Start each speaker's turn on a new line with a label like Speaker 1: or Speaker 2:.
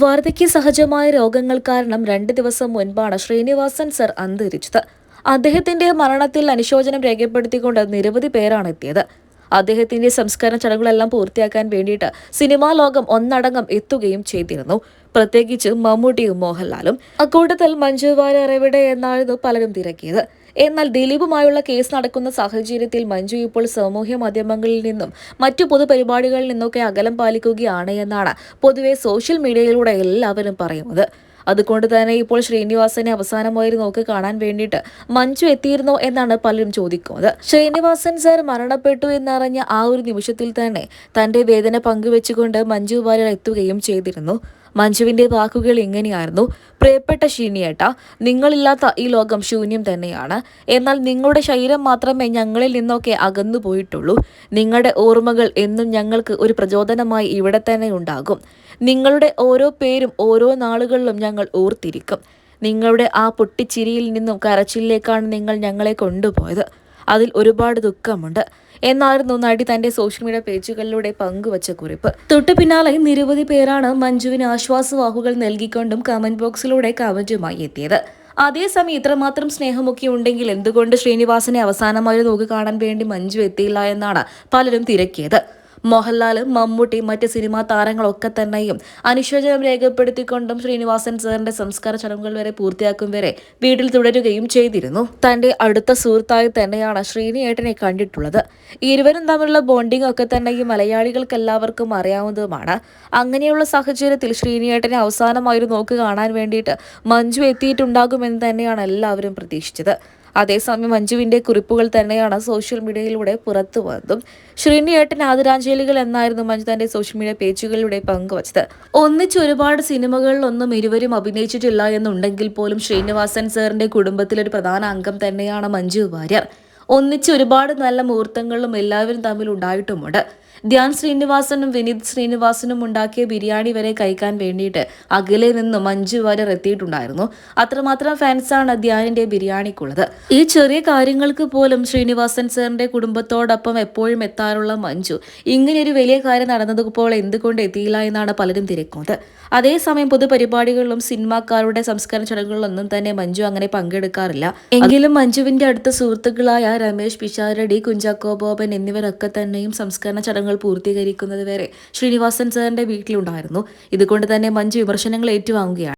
Speaker 1: വാർദ്ധക്യ സഹജമായ രോഗങ്ങൾ കാരണം രണ്ട് ദിവസം മുൻപാണ് ശ്രീനിവാസൻ സർ അന്തരിച്ചത്. അദ്ദേഹത്തിന്റെ മരണത്തിൽ അനുശോചനം രേഖപ്പെടുത്തിക്കൊണ്ട് നിരവധി പേരാണ് എത്തിയത്. അദ്ദേഹത്തിന്റെ സംസ്കാര ചടങ്ങുകളെല്ലാം പൂർത്തിയാക്കാൻ വേണ്ടിയിട്ട് സിനിമാ ലോകം ഒന്നടങ്കം എത്തുകയും ചെയ്തിരുന്നു. പ്രത്യേകിച്ച് മമ്മൂട്ടിയും മോഹൻലാലും. അക്കൂട്ടത്തിൽ മഞ്ജു വാര്യർ എവിടെ എന്നായിരുന്നു പലരും തിരക്കിയത്. എന്നാൽ ദിലീപുമായുള്ള കേസ് നടക്കുന്ന സാഹചര്യത്തിൽ മഞ്ജു ഇപ്പോൾ സാമൂഹ്യ മാധ്യമങ്ങളിൽ നിന്നും മറ്റു പൊതുപരിപാടികളിൽ നിന്നൊക്കെ അകലം പാലിക്കുകയാണ് എന്നാണ് പൊതുവെ സോഷ്യൽ മീഡിയയിലൂടെ എല്ലാവരും പറയുന്നത്. അതുകൊണ്ട് തന്നെ ഇപ്പോൾ ശ്രീനിവാസനെ അവസാനമായി നോക്ക് കാണാൻ വേണ്ടിയിട്ട് മഞ്ജു എത്തിയിരുന്നോ എന്നാണ് പലരും ചോദിക്കുന്നത്. ശ്രീനിവാസൻ സാർ മരണപ്പെട്ടു എന്നറിഞ്ഞ ആ ഒരു നിമിഷത്തിൽ തന്നെ തന്റെ വേദന പങ്കുവെച്ചുകൊണ്ട് മഞ്ജു വാര്യർ എത്തുകയും ചെയ്തിരുന്നു. മഞ്ജുവിന്റെ വാക്കുകൾ ഇങ്ങനെയായിരുന്നു. പ്രിയപ്പെട്ട ഷീനിയേട്ട നിങ്ങളില്ലാത്ത ഈ ലോകം ശൂന്യം തന്നെയാണ്. എന്നാൽ നിങ്ങളുടെ ശരീരം മാത്രമേ ഞങ്ങളിൽ നിന്നൊക്കെ അകന്നു പോയിട്ടുള്ളൂ. നിങ്ങളുടെ ഓർമ്മകൾ എന്നും ഞങ്ങൾക്ക് ഒരു പ്രചോദനമായി ഇവിടെ തന്നെ ഉണ്ടാകും. നിങ്ങളുടെ ഓരോ പേരും ഓരോ നാളുകളിലും ഞങ്ങൾ ഓർത്തിരിക്കും. നിങ്ങളുടെ ആ പൊട്ടിച്ചിരിയിൽ നിന്നും കരച്ചിലേക്കാണ് നിങ്ങൾ ഞങ്ങളെ കൊണ്ടുപോയത്. അതിൽ ഒരുപാട് ദുഃഖമുണ്ട്. എന്നായിരുന്നു നടി തന്റെ സോഷ്യൽ മീഡിയ പേജുകളിലൂടെ പങ്കുവച്ച കുറിപ്പ്. തൊട്ടു പിന്നാലെ നിരവധി പേരാണ് മഞ്ജുവിന് ആശ്വാസവാക്കുകൾ നൽകിക്കൊണ്ടും കമന്റ് ബോക്സിലൂടെ കമന്റുമായി എത്തിയത്. അതേസമയം ഇത്രമാത്രം സ്നേഹമൊക്കെ ഉണ്ടെങ്കിൽ എന്തുകൊണ്ട് ശ്രീനിവാസനെ അവസാനമായി നോക്കി കാണാൻ വേണ്ടി മഞ്ജു എത്തിയില്ല എന്നാണ് പലരും തിരക്കിയത്. മോഹൻലാൽ മമ്മൂട്ടി മറ്റ് സിനിമാ താരങ്ങളൊക്കെ തന്നെയും അനുശോചനം രേഖപ്പെടുത്തിക്കൊണ്ടും ശ്രീനിവാസൻ സാറിന്റെ സംസ്കാര ചടങ്ങുകൾ വരെ പൂർത്തിയാക്കും വരെ വീട്ടിൽ തുടരുകയും ചെയ്തിരുന്നു. തന്റെ അടുത്ത സുഹൃത്തായി തന്നെയാണ് ശ്രീനിയേട്ടനെ കണ്ടിട്ടുള്ളത്. ഇരുവരും തമ്മിലുള്ള ബോണ്ടിംഗ് ഒക്കെ തന്നെ ഈ മലയാളികൾക്ക് എല്ലാവർക്കും അറിയാവുന്നതുമാണ്. അങ്ങനെയുള്ള സാഹചര്യത്തിൽ ശ്രീനിയേട്ടനെ അവസാനമായൊരു നോക്ക് കാണാൻ വേണ്ടിയിട്ട് മഞ്ജു എത്തിയിട്ടുണ്ടാകുമെന്ന് തന്നെയാണ് എല്ലാവരും പ്രതീക്ഷിച്ചത്. അതേസമയം മഞ്ജുവിന്റെ കുറിപ്പുകൾ തന്നെയാണ് സോഷ്യൽ മീഡിയയിലൂടെ പുറത്തു വന്നതും. ശ്രീനിയേട്ടൻ ആദരാഞ്ജലികൾ എന്നായിരുന്നു മഞ്ജു തന്റെ സോഷ്യൽ മീഡിയ പേജുകളിലൂടെ പങ്കുവച്ചത്. ഒന്നിച്ച് ഒരുപാട് സിനിമകളിലൊന്നും ഇരുവരും അഭിനയിച്ചിട്ടില്ല എന്നുണ്ടെങ്കിൽ പോലും ശ്രീനിവാസൻ സാറിന്റെ കുടുംബത്തിലൊരു പ്രധാന അംഗം തന്നെയാണ് മഞ്ജു വാര്യർ. ഒന്നിച്ച് ഒരുപാട് നല്ല മുഹൂർത്തങ്ങളും എല്ലാവരും തമ്മിൽ ഉണ്ടായിട്ടുമുണ്ട്. ധ്യാൻ ശ്രീനിവാസനും വിനീത് ശ്രീനിവാസനും ഉണ്ടാക്കിയ ബിരിയാണി വരെ കഴിക്കാൻ വേണ്ടിയിട്ട് അകലെ നിന്ന് മഞ്ജു വരെ എത്തിയിട്ടുണ്ടായിരുന്നു. അത്രമാത്രം ഫാൻസാണ് ധ്യാനിന്റെ ബിരിയാണിക്കുള്ളത്. ഈ ചെറിയ കാര്യങ്ങൾക്ക് പോലും ശ്രീനിവാസൻ സാറിന്റെ കുടുംബത്തോടൊപ്പം എപ്പോഴും എത്താറുള്ള മഞ്ജു ഇങ്ങനെയൊരു വലിയ കാര്യം നടന്നതുപോൾ എന്തുകൊണ്ട് എത്തിയില്ല എന്നാണ് പലരും തിരക്കുന്നത്. അതേസമയം പൊതുപരിപാടികളിലും സിനിമാക്കാരുടെ സംസ്കരണ ചടങ്ങുകളിലൊന്നും തന്നെ മഞ്ജു അങ്ങനെ പങ്കെടുക്കാറില്ല. എങ്കിലും മഞ്ജുവിന്റെ അടുത്ത സുഹൃത്തുക്കളായ രമേശ് പിഷാരടി കുഞ്ചാക്കോ ബോബൻ എന്നിവരൊക്കെ തന്നെയും സംസ്കരണ ചടങ്ങുകൾ പൂർത്തീകരിക്കുന്നത് വരെ ശ്രീനിവാസൻ സാറിന്റെ വീട്ടിലുണ്ടായിരുന്നു. ഇതുകൊണ്ട് തന്നെ മഞ്ജു വിമർശനങ്ങൾ ഏറ്റുവാങ്ങുകയാണ്.